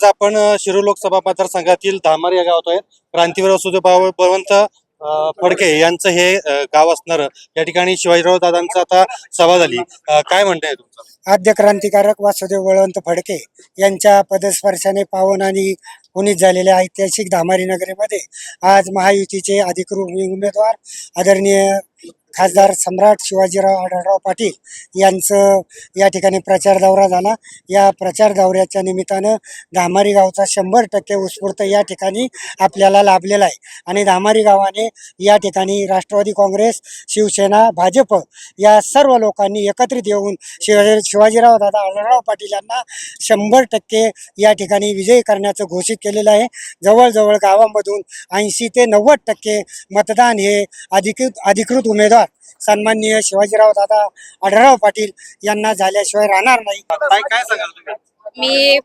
आज आपण शिरूर लोकसभा मतदारसंघातील धामर या गावात आहे क्रांतीवीर वसुदेव बळवंत फडके यांचं हे गाव असणार. या ठिकाणी शिवाजीराव दादांचं आता सभा झाली. काय म्हणताय तुमचं? आद्य क्रांतिकारक वासुदेव बळवंत फडके यांच्या पदस्पर्शाने पावन आणि पुनीत झालेल्या ऐतिहासिक धामारी नगरीमध्ये आज महायुतीचे अधिकृत उमेदवार आदरणीय खासदार सम्राट शिवाजीराव आढळराव पाटील यांचं या ठिकाणी प्रचार दौरा झाला. या प्रचार दौऱ्याच्या निमित्तानं धामारी गावचा शंभर टक्के उत्स्फूर्त या ठिकाणी आपल्याला लाभलेला आहे. आणि धामारी गावाने या ठिकाणी राष्ट्रवादी काँग्रेस शिवसेना भाजप या सर्व लोकांनी एकत्रित येऊन शिवाजी शिवाजीराव दादा आढळराव पाटील यांना शंभर टक्के या ठिकाणी विजयी करण्याचं घोषित केलेलं आहे. जवळजवळ गावामधून ऐंशी ते नव्वद टक्के मतदान हे अधिकृत अधिकृत उमेदवार सन्माननीय शिवाजीराव दादा आढळराव पाटील यांना झाल्याशिवाय राहणार नाही. काय काय सांगाल तुम्ही? मी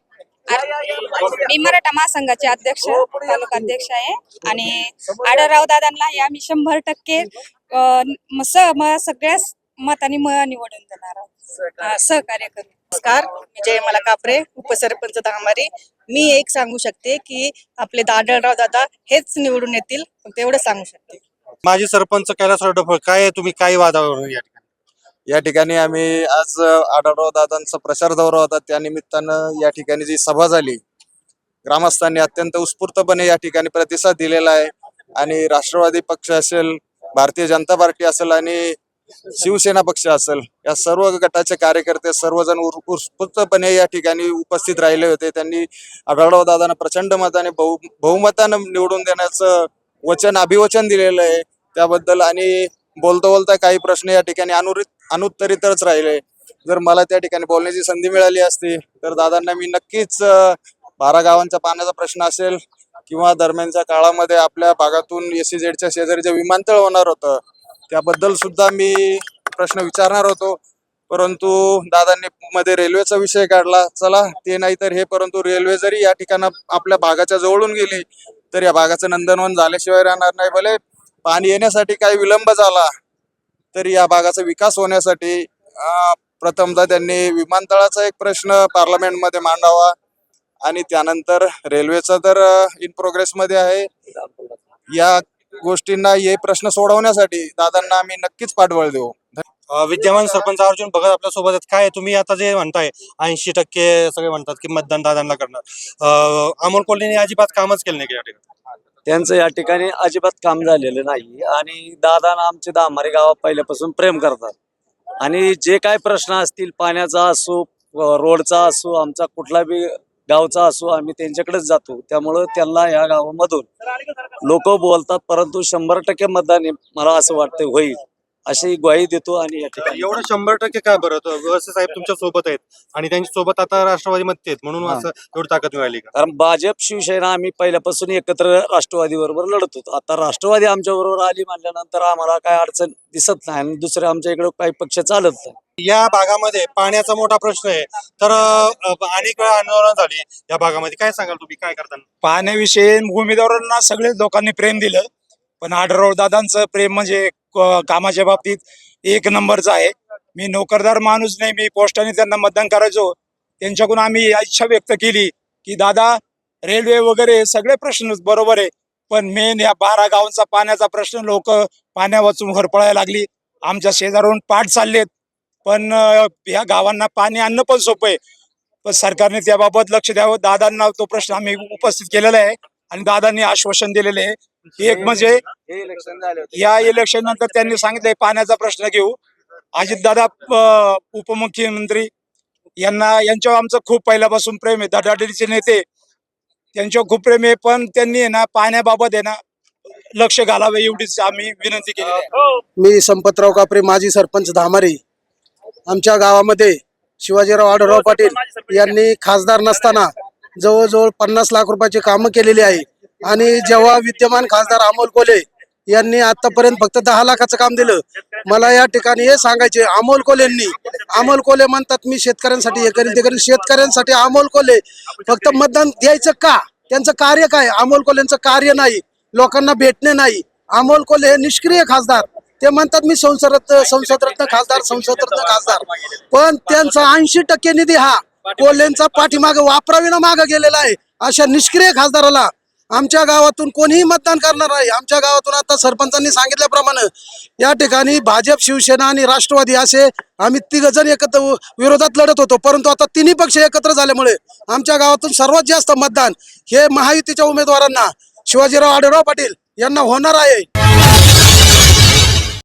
मी मराठा महासंघाचे अध्यक्ष तालुका अध्यक्ष आहे. आणि आढळराव दादांना या मी शंभर टक्के अं, म- स- म- सगळ्याच मताने म निवडून देणार आहोत. हा, सहकार्य करू नमस्कार मी जयमाला कापरे उपसरपंच धामारी. मी एक सांगू शकते की आपले दादळराव दादा हेच निवडून येतील फक्त एवढं सांगू शकते. माजी सरपंच कैलासराव डफळ काय आहे? तुम्ही काय वादावर या ठिकाणी? या ठिकाणी आम्ही आज आढळराव दादांचा प्रचार दौरा होता. त्या निमित्तानं या ठिकाणी जी सभा झाली ग्रामस्थांनी अत्यंत उत्स्फूर्तपणे या ठिकाणी प्रतिसाद दिलेला आहे. आणि राष्ट्रवादी पक्ष असेल भारतीय जनता पार्टी असेल आणि शिवसेना पक्ष असेल या सर्व गटाचे कार्यकर्ते सर्वजण उत्स्फूर्तपणे या ठिकाणी उपस्थित राहिले होते. त्यांनी आढळराव दादांना प्रचंड मताने बहु बहुमतानं निवडून देण्याचं वचन अभिवचन दिलेलं आहे. त्याबद्दल आणि बोलता बोलता काही प्रश्न या ठिकाणी अनुरित अनुत्तरितच राहिले. जर मला त्या ठिकाणी बोलण्याची संधी मिळाली असती तर दादांना मी नक्कीच बारा गावांचा पाण्याचा प्रश्न असेल किंवा दरम्यानच्या काळामध्ये आपल्या भागातून एस सी जेडच्या शेजारी जे विमानतळ होणार होतं त्याबद्दल सुद्धा मी प्रश्न विचारणार होतो. परंतु दादांनी मध्ये रेल्वेचा विषय काढला. चला ते नाही तर हे परंतु रेल्वे जरी या ठिकाणा आपल्या भागाच्या जवळून गेली तर या भागाचं नंदनवन झाल्याशिवाय राहणार नाही. भले पाणी येण्यासाठी काही विलंब झाला तर या भागाचा विकास होण्यासाठी प्रथमतः त्यांनी विमानतळाचा एक प्रश्न पार्लमेंटमध्ये मांडावा आणि त्यानंतर रेल्वेचा तर इन प्रोग्रेस मध्ये आहे. या गोष्टींना हे प्रश्न सोडवण्यासाठी दादांना आम्ही नक्कीच पाठबळ देऊ. विद्यमान सरपंच अर्जुन भगत आपल्यासोबत आहेत. काय तुम्ही आता जे म्हणताय ऐंशी टक्के सगळे म्हणतात की मतदान दादांना करणार. अमोल कोल्हेने अजिबात कामच केलं नाही या ठिकाणी? त्यांचं या ठिकाणी अजिबात काम झालेलं नाही. आणि दादा आमचे दामारे गावात पहिल्यापासून प्रेम करतात. आणि जे काय प्रश्न असतील पाण्याचा असो रोडचा असो आमचा कुठला बी गावचा असो आम्ही त्यांच्याकडेच जातो. त्यामुळं त्यांना या गावामधून लोक बोलतात परंतु शंभर टक्के मतदान हे मला असं वाटतं होईल. अशी ग्वाही देतो आणि या ठिकाणी एवढं शंभर टक्के काय बरं? वळसे साहेब तुमच्यासोबत आहेत. आणि त्यांच्यासोबत आता राष्ट्रवादी मध्ये आहेत म्हणून. असं एवढी ताकद मिळाली का? कारण भाजप शिवसेना आम्ही पहिल्यापासून एकत्र राष्ट्रवादी बरोबर लढत होतो. आता राष्ट्रवादी आमच्या बरोबर आली म्हणल्यानंतर आम्हाला काय अडचण दिसत नाही आणि दुसरे आमच्या इकडे काही पक्ष चालत नाही. या भागामध्ये पाण्याचा मोठा प्रश्न आहे. तर अनेक वेळा आंदोलन झाली या भागामध्ये. काय सांगाल तुम्ही? काय करताना? पाहण्याविषयी उमेदवारांना सगळेच लोकांनी प्रेम दिलं. पण आढळराव दादांचं प्रेम म्हणजे कामाच्या बाबतीत एक नंबरचं आहे. मी नोकरदार माणूस नाही मी पोस्टाने त्यांना मतदान करायचो. त्यांच्याकडून आम्ही इच्छा व्यक्त केली की दादा रेल्वे वगैरे सगळे प्रश्न बरोबर आहे पण मेन या बारा गावांचा पाण्याचा प्रश्न लोक पाण्या वाचून हरपळायला लागली. आमच्या शेजारून पाठ चाललेत. पण या गावांना पाणी आणणं पण सोपं आहे. पण सरकारने त्याबाबत लक्ष द्यावं. दादांना तो प्रश्न आम्ही उपस्थित केलेला आहे. आणि दादांनी आश्वासन दिलेले आहे. एक म्हणजे या इलेक्शन नंतर त्यांनी सांगितलंय पाण्याचा प्रश्न घेऊ. अजितदादा उपमुख्यमंत्री यांना यांच्यावर आमचं खूप पहिल्यापासून प्रेम आहे. धडाडीचे नेते त्यांच्यावर खूप प्रेम आहे. पण त्यांनी आहे ना पाण्याबाबत आहे ना लक्ष घालावे एवढीच आम्ही विनंती केली मी संपतराव कापरे माजी सरपंच धामारी आमच्या गावामध्ये शिवाजीराव आढळराव पाटील यांनी खासदार नसताना जवळजवळ पन्नास लाख रुपयाची कामं केलेली आहे. आणि जेव्हा विद्यमान खासदार अमोल कोले यांनी आतापर्यंत फक्त दहा लाखाचं काम दिलं मला या ठिकाणी हे सांगायचे अमोल कोलेंनी अमोल कोले म्हणतात मी शेतकऱ्यांसाठी हे करेल ते करेल शेतकऱ्यांसाठी अमोल कोले फक्त मतदान द्यायचं का? त्यांचं कार्य काय? अमोल कोलेंचं कार्य नाही लोकांना भेटणे नाही. अमोल कोले हे निष्क्रिय खासदार. ते म्हणतात मी संसदरत्न संसदरत्न खासदार संसदरत्न खासदार. पण त्यांचा ऐंशी टक्के निधी हा कोल्हेंचा पाठीमागे वापरावीनं मागे गेलेला आहे. अशा निष्क्रिय खासदाराला आमच्या गावातून कोणीही मतदान करणार नाही. आमच्या गावातून आता सरपंचांनी सांगितल्याप्रमाणे या ठिकाणी भाजप शिवसेना आणि राष्ट्रवादी असे आम्ही तिघ जण एकत्र विरोधात लढत होतो. परंतु आता तिन्ही पक्ष एकत्र झाल्यामुळे आमच्या गावातून सर्वात जास्त मतदान हे महायुतीच्या उमेदवारांना शिवाजीराव आढळराव पाटील यांना होणार आहे.